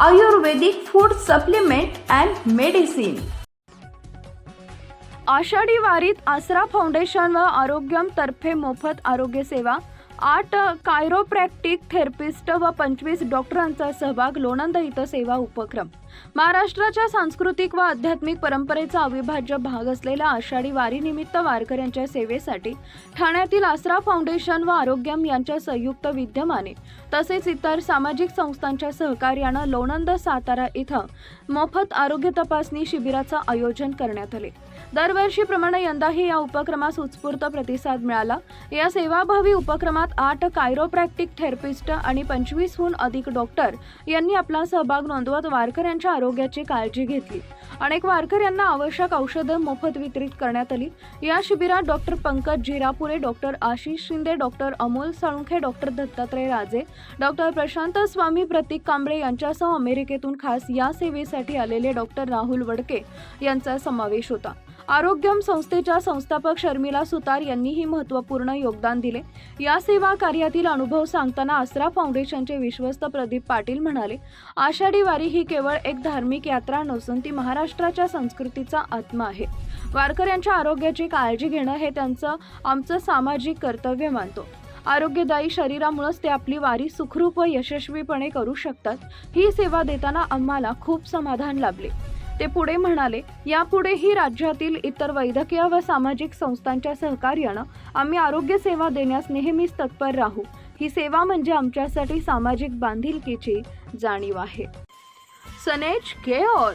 Ayurvedic food supplement and medicine. Ashadhi वारीत आसरा foundation व आरोग्यम तर्फे मोफत आरोग्य सेवा आठ कायरोप्रॅक्टिक थेरपिस्ट व पंचवीस डॉक्टरांचा सहभाग लोणंद इथं सेवा उपक्रम. महाराष्ट्राच्या सांस्कृतिक व आध्यात्मिक परंपरेचा अविभाज्य भाग असलेल्या आषाढी वारीनिमित्त वारकऱ्यांच्या सेवेसाठी ठाण्यातील आसरा फाउंडेशन व आरोग्यम यांच्या संयुक्त विद्यमाने तसेच इतर सामाजिक संस्थांच्या सहकार्यानं लोणंद सातारा इथं मोफत आरोग्य तपासणी शिबिराचं आयोजन करण्यात आले. दरवर्षीप्रमाणे यंदाही या उपक्रमास उत्स्फूर्त प्रतिसाद मिळाला. या सेवाभावी उपक्रमात आठ कायरोप्रॅक्टिक थेरपिस्ट आणि पंचवीसहून अधिक डॉक्टर यांनी आपला सहभाग नोंदवत वारकऱ्यांच्या आरोग्याची काळजी घेतली. अनेक वारकऱ्यांना आवश्यक औषधं मोफत वितरित करण्यात आली. या शिबिरात doctor Pankaj Jirapure doctor Ashish Shinde doctor Amol Salunkhe doctor Dattatray Raje doctor Prashant Swami Pratik Kamble यांच्यासह अमेरिकेतून खास या सेवेसाठी आलेले डॉक्टर राहुल वडके यांचा समावेश होता. आरोग्यम संस्थेच्या संस्थापक शर्मिला सुतार यांनीही महत्त्वपूर्ण योगदान दिले. या सेवा कार्यातील अनुभव सांगताना आसरा फाउंडेशनचे विश्वस्त प्रदीप पाटील म्हणाले आषाढी वारी ही केवळ एक धार्मिक यात्रा नसून ती महा महाराष्ट्राच्या संस्कृतीचा आत्मा आहे. वारकऱ्यांच्या आरोग्याची काळजी घेणं हे त्यांचं आमचं सामाजिक कर्तव्य मानतो. आरोग्यदायी शरीरामुळेच ते आपली वारी सुखरूप व यशस्वीपणे करू शकतात. ही सेवा देताना आम्हाला खूप समाधान लाभले. ते पुढे म्हणाले यापुढेही राज्यातील इतर वैद्यकीय व सामाजिक संस्थांच्या सहकार्यानं आम्ही आरोग्य सेवा देण्यास नेहमीच तत्पर राहू. ही सेवा म्हणजे आमच्यासाठी सामाजिक बांधिलकीची जाणीव आहे. सनेज care